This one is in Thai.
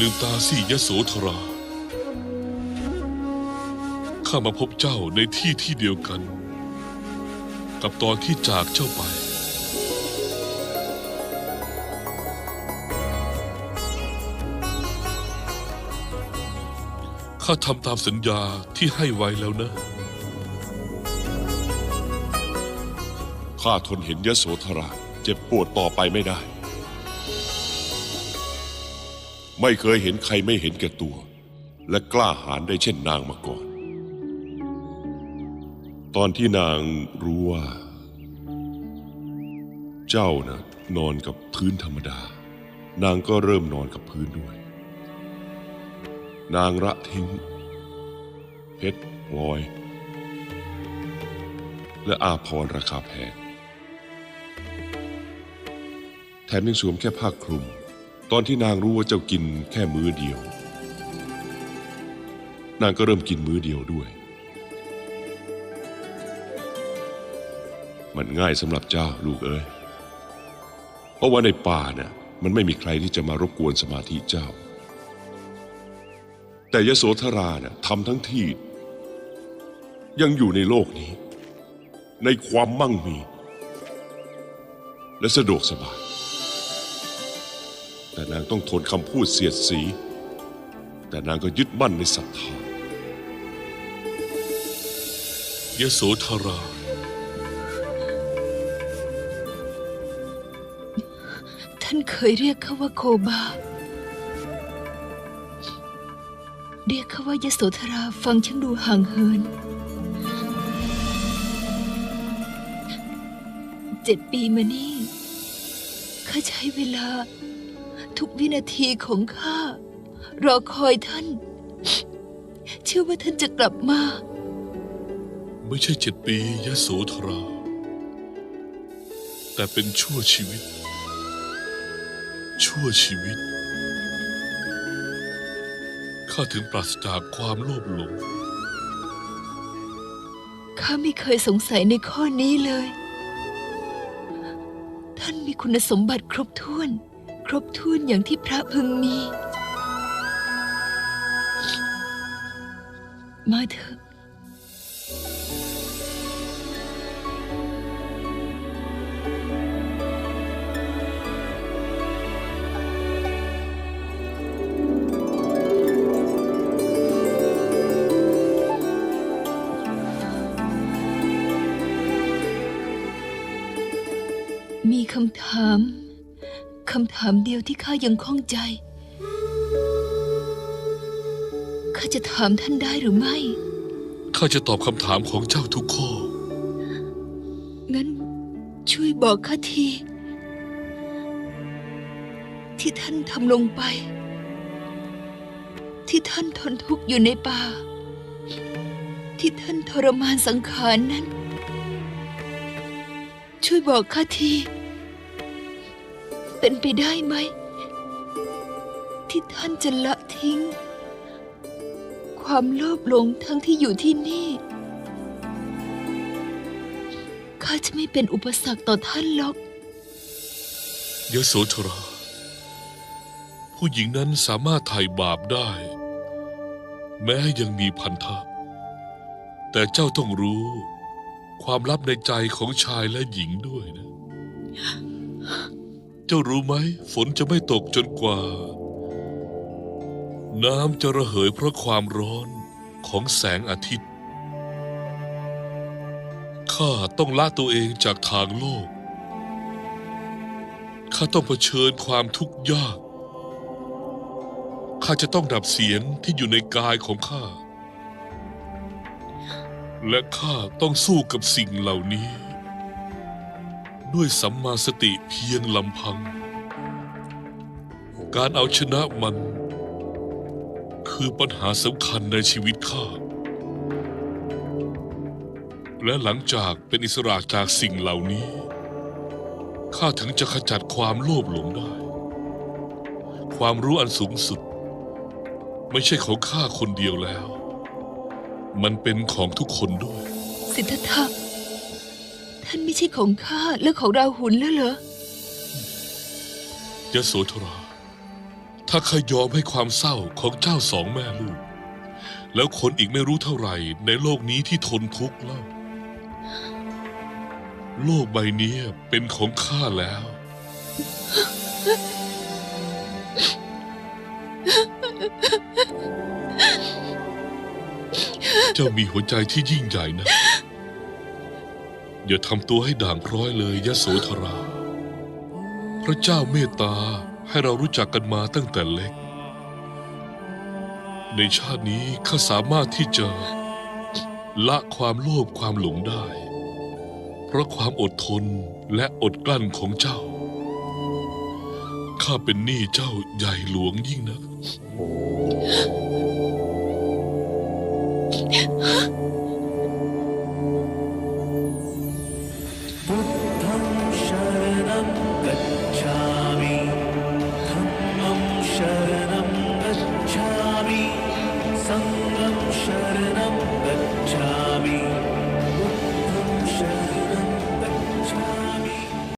ลืมตาสิยโสธรา ข้ามาพบเจ้าในที่ที่เดียวกัน กับตอนที่จากเจ้าไป ข้าทำตามสัญญาที่ให้ไว้แล้วนะ ข้าทนเห็นยโสธรา เจ็บปวดต่อไปไม่ได้ ไม่เคยเห็นใครไม่เห็นแก่ตัว และกล้าหาญได้เช่นนางมาก่อน ตอนที่นางรู้ว่า เจ้านะนอนกับพื้นธรรมดา นางก็เริ่มนอนกับพื้นด้วย นางละทิ้ง เพชรพลอย และอาพรราคาแพงแถมยังสวมแค่ผ้าคลุม ตอนที่นางรู้ว่าเจ้ากินแค่มื้อเดียว นางก็เริ่มกินมื้อเดียวด้วย มันง่ายสำหรับเจ้าลูกเอ้ย เพราะว่าในป่าเนี่ยมันไม่มีใครที่จะมารบกวนสมาธิเจ้า แต่ยโสธราเนี่ยทำทั้งที่ ยังอยู่ในโลกนี้ ในความมั่งมี และสะดวกสบาย แต่นางต้องทนคำพูดเสียดสี แต่นางก็ยึดมั่นในศรัทธายโสธรา ท่านเคยเรียกเขาว่าโคบา เรียกเขาว่ายโสธราฟังช่างดูห่างเหิน เจ็ดปีมานี่ข้าใช้เวลา ทุกวินาทีของข้ารอคอยท่าน เชื่อว่าท่านจะกลับมา ไม่ใช่เจ็ดปียโสธรา แต่เป็นชั่วชีวิต ชั่วชีวิต ข้าถึงปราศจากความโลภหลง ข้าไม่เคยสงสัยในข้อนี้เลย ท่านมีคุณสมบัติครบถ้วน ครบถ้วนอย่างที่พระพึงมี มาเถอะมีคำถาม คำถามเดียวที่ข้ายังข้องใจ ข้าจะถามท่านได้หรือไม่ ข้าจะตอบคำถามของเจ้าทุกข้อ งั้นช่วยบอกข้าที ที่ท่านทำลงไป ที่ท่านทนทุกข์อยู่ในป่า ที่ท่านทรมานสังขารนั้น ช่วยบอกข้าที เป็นไปได้ไหม ที่ท่านจะละทิ้ง ความโลภหลงทั้งที่อยู่ที่นี่ข้าจะไม่เป็นอุปสรรคต่อท่านหรอกยโสธรา ผู้หญิงนั้นสามารถไถ่บาปได้ แม้ยังมีพันธะ แต่เจ้าต้องรู้ ความลับในใจของชายและหญิงด้วยนะ เจ้ารู้ไหม ฝนจะไม่ตกจนกว่า น้ำจะระเหยเพราะความร้อนของแสงอาทิตย์ ข้าต้องละตัวเองจากทางโลก ข้าต้องเผชิญความทุกข์ยาก ข้าจะต้องดับเสียงที่อยู่ในกายของข้า และข้าต้องสู้กับสิ่งเหล่านี้ ด้วยสัมมาสติเพียงลำพัง การเอาชนะมัน คือปัญหาสำคัญในชีวิตข้า และหลังจากเป็นอิสระจากสิ่งเหล่านี้ ข้าถึงจะขจัดความโลภหลงได้ ความรู้อันสูงสุด ไม่ใช่ของข้าคนเดียวแล้ว มันเป็นของทุกคนด้วย สิทธัตถะ ท่านไม่ใช่ของข้าและของราหุลแล้วเหรอยโสธรา ถ้าข้ายอมให้ความเศร้าของเจ้าสองแม่ลูก แล้วคนอีกไม่รู้เท่าไหร่ ในโลกนี้ที่ทนทุกข์เล่า โลกใบนี้เป็นของข้าแล้ว เจ้ามีหัวใจที่ยิ่งใหญ่นะ อย่าทำตัวให้ด่างพร้อยเลยยะโสธรา พระเจ้าเมตตาให้เรารู้จักกันมาตั้งแต่เล็ก ในชาตินี้ข้าสามารถที่จะละความโลภความหลงได้ เพราะความอดทนและอดกลั้นของเจ้า ข้าเป็นหนี้เจ้าใหญ่หลวงยิ่งนะ